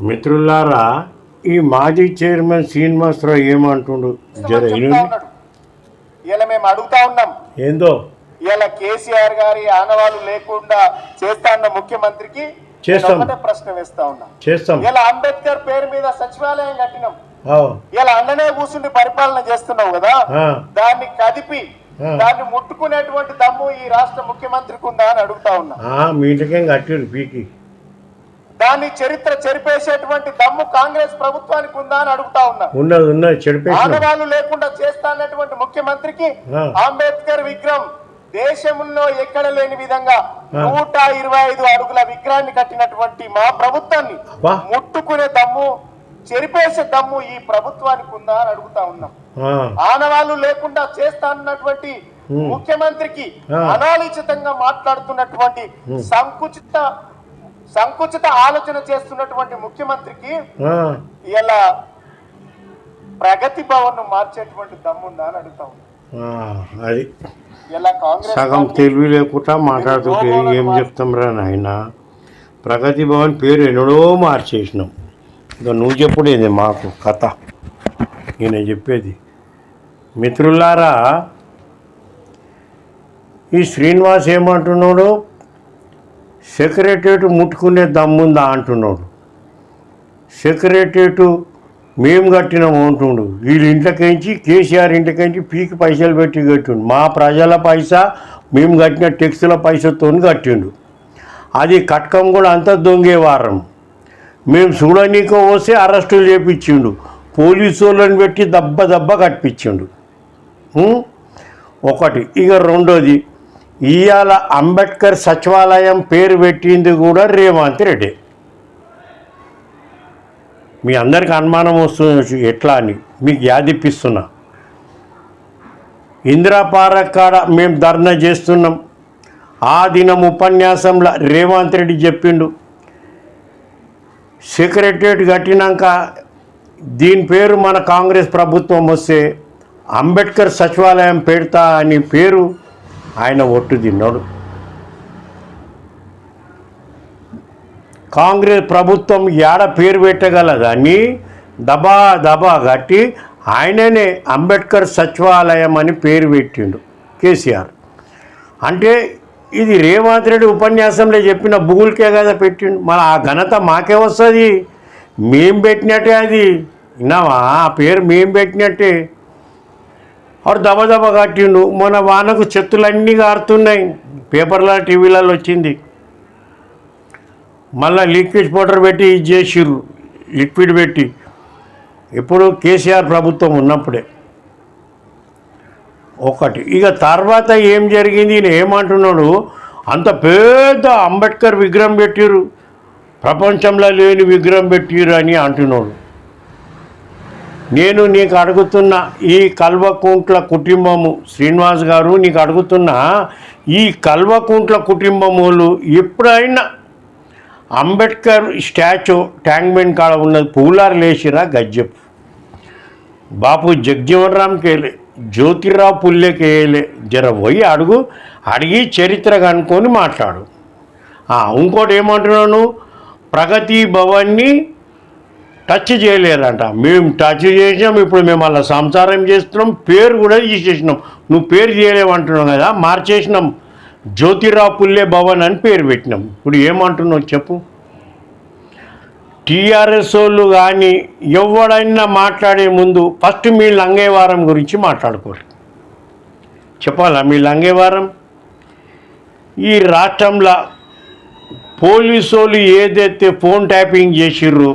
మిత్రులారా ఈ మాజీ చైర్మన్ శ్రీనివాసరావు ఏమంటుండు? జర ఇలా మేము అడుగుతా ఉన్నాం. ఏందో? ఇలా కేసీఆర్ గారి ఆనవాళ్ళు లేకుండా చేస్తా ఉన్న ముఖ్యమంత్రికి చేస్తాం. ప్రశ్న వేస్తా ఉన్నా. చేస్తాం. ఇలా అంబేద్కర్ పేరు మీద సచివాలయం కట్టినాం. ఇలా అన్ననే కూర్చుండి పరిపాలన చేస్తున్నావు కదా? దాన్ని కదిపి. దాన్ని ముట్టుకునేటువంటి దమ్ము ఈ రాష్ట్ర ముఖ్యమంత్రికి ఉందా అని అడుగుతా ఉన్నా. మీ ఇంటికేం కట్టిరు పీకి? దాన్ని చరిత్ర చెరిపేసేటువంటి దమ్ము కాంగ్రెస్ ప్రభుత్వానికి ఉందా అని అడుగుతా ఉన్నా ఉన్నది ఉన్నది చెడిపేసిన ఆనవాళ్ళు లేకుండా చేస్తా అన్నటువంటి ముఖ్యమంత్రికి. అంబేద్కర్ విగ్రహం దేశంలో ఎక్కడ లేని విధంగా. నూట ఇరవై ఐదు అడుగుల విగ్రహాన్ని కట్టినటువంటి మా ప్రభుత్వాన్ని. ముట్టుకునే దమ్ము చెరిపేసే దమ్ము ఈ ప్రభుత్వానికి ఉందా అని అడుగుతా ఉన్నాం ఆనవాళ్ళు లేకుండా చేస్తా అన్నటువంటి ఉమ్. ముఖ్యమంత్రికి. అనాలోచితంగా మాట్లాడుతున్నటువంటి సంకుచిత సంకుచిత ఆలోచన చేస్తున్నటువంటి ముఖ్యమంత్రికి ఇలా ప్రగతి భవన్ మార్చేటువంటి దమ్ముందా అని అడుగుతా అది సగం తెలివి లేకుండా మాట్లాడుతుంటే ఏం చెప్తాం రా నాయన? ప్రగతి భవన్ పేరు ఎన్నడో మార్చేసినాం. ఇక నువ్వు చెప్పుడేది మాకు కథ. నేను చెప్పేది. మిత్రులారా ఈ శ్రీనివాస్ ఏమంటున్నాడు సెక్రటరేట్ ముట్టుకునే దమ్ముందా అంటున్నాడు. సెక్రటరేట్ మేము కట్టినాము అంటుండు. వీళ్ళ ఇంట్లోకించి కేసీఆర్ ఇంట్లోకించి పీకి పైసలు పెట్టి కట్టిండు. మా ప్రజల పైసా మేము కట్టిన టెక్స్ల పైసతో కట్టిండు. అది కట్కం కూడా అంతా దొంగేవారం మేము చూడనీకో వస్తే అరెస్టులు చేపించిండు. పోలీసు వాళ్ళని పెట్టి దెబ్బ దెబ్బ కట్టించిండు. ఒకటి. ఇక రెండోది ఇవాళ అంబేద్కర్ సచివాలయం పేరు పెట్టింది కూడా రేవంత్ రెడ్డి. మీ అందరికి అనుమానం వస్తుంది ఎట్లా అని మీకు యాదిప్పిస్తున్నా ఇందిరాపార్క్ కాడ మేము ధర్నా చేస్తున్నాం. ఆ దినం ఉపన్యాసంలో రేవంత్ రెడ్డి చెప్పిండు. సెక్రటరేట్ కట్టినాక దీని పేరు మన కాంగ్రెస్ ప్రభుత్వం వస్తే అంబేద్కర్ సచివాలయం పెడతా అని పేరు ఆయన ఒట్టు తిన్నాడు. కాంగ్రెస్ ప్రభుత్వం ఏడ పేరు పెట్టగలదని దబా దబా కట్టి ఆయననే అంబేద్కర్ సచివాలయం అని పేరు పెట్టిండు కేసీఆర్. అంటే ఇది రేవంత్ రెడ్డి ఉపన్యాసంలో చెప్పిన బుగులకే కదా పెట్టిండు. మన ఆ ఘనత మాకే వస్తుంది. మేం పెట్టినట్టే అది. విన్నావా? ఆ పేరు మేం పెట్టినట్టే. వాడు దబదబ కట్టిండు మన వానకు చెత్తులన్నీ కారుతున్నాయి పేపర్ల టీవీలలో వచ్చింది మళ్ళీ లిక్విడ్ పౌడర్ పెట్టి ఇది చేసిర్రు లిక్విడ్ పెట్టి ఇప్పుడు కేసీఆర్ ప్రభుత్వం ఉన్నప్పుడే ఒకటి ఇక తర్వాత ఏం జరిగింది ఈయన ఏమంటున్నాడు అంత పెద్ద అంబేద్కర్ విగ్రహం పెట్టిరు ప్రపంచంలో లేని విగ్రహం పెట్టిర్రు అని అంటున్నాడు నేను నీకు అడుగుతున్న ఈ కల్వకుంట్ల కుటుంబము శ్రీనివాస్ గారు నీకు అడుగుతున్న ఈ కల్వకుంట్ల కుటుంబములు ఎప్పుడైనా అంబేద్కర్ స్టాచ్యూ ట్యాంక్మెంట్ కాడ ఉన్నది పూలారు లేచిరా గజ్జెప్. బాపు జగ్జీవన్ రామ్కి జ్యోతిరావు పుల్లెకి వేయలే జర పోయి అడుగు అడిగి చరిత్ర కనుక్కొని మాట్లాడు. ఇంకోటి ఏమంటున్నాను? ప్రగతి భవన్ని టచ్ చేయలేరంట. మేము టచ్ చేసినాం ఇప్పుడు మేము అలా సంసారం చేస్తున్నాం పేరు కూడా తీసేసినాం. నువ్వు పేరు చేయలేమంటున్నావు కదా మార్చేసినాం. జ్యోతిరావు పుల్లే భవన్ అని పేరు పెట్టినాం. ఇప్పుడు ఏమంటున్నావు చెప్పు? టీఆర్ఎస్ వాళ్ళు కానీ ఎవడైనా మాట్లాడే ముందు ఫస్ట్ మీ లంగేవారం గురించి మాట్లాడుకోరు. చెప్పాలా మీ లంగేవారం? ఈ రాష్ట్రంలో పోలీసు వాళ్ళు ఏదైతే ఫోన్ ట్యాపింగ్ చేసిర్రో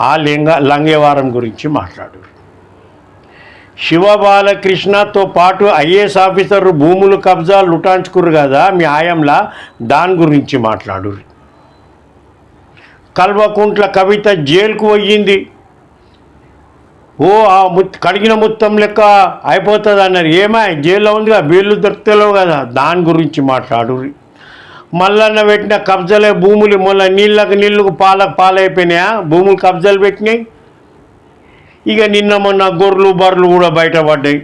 ఆ లింగ లంగేవారం గురించి మాట్లాడు. శివ బాలకృష్ణతో పాటు ఐఏఎస్ ఆఫీసర్ భూములు కబ్జా లుటాంచుకురు కదా మీ ఆయంలా దాని గురించి మాట్లాడు. కల్వకుంట్ల కవిత జైలుకు పోయింది. ఓ ఆ ముత్ కడిగిన మొత్తం లెక్క అయిపోతుంది అన్నారు ఏమా జైల్లో ఉందిగా బెయిల్ దొరుకుతలేవు కదా దాని గురించి మాట్లాడు మల్లన్న పెట్టిన కబ్జాలే భూములు మళ్ళీ నీళ్ళకు నీళ్ళకు పాలకు పాలైపోయినాయా? భూములు కబ్జాలు పెట్టినాయి. ఇక నిన్న మొన్న గొర్రెలు బర్రెలు కూడా బయటపడ్డాయి.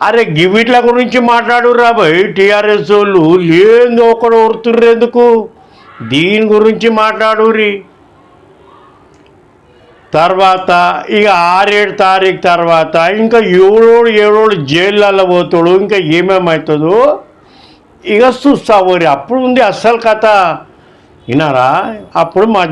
అరే గివిట్ల గురించి మాట్లాడు రాబోయ్ టీఆర్ఎస్ వాళ్ళు ఏందో ఒకడు ఉరుతుర్రు ఎందుకు? దీని గురించి మాట్లాడురి తర్వాత ఇక ఆరేడు తారీఖు తర్వాత ఇంకా ఏడోడు ఏడోడు జైళ్ళల్లో పోతాడు ఇంకా ఏమేమవుతుందో ఇక చూస్తావు అప్పుడు ఉంది అస్సలు కథ. వినారా అప్పుడు మా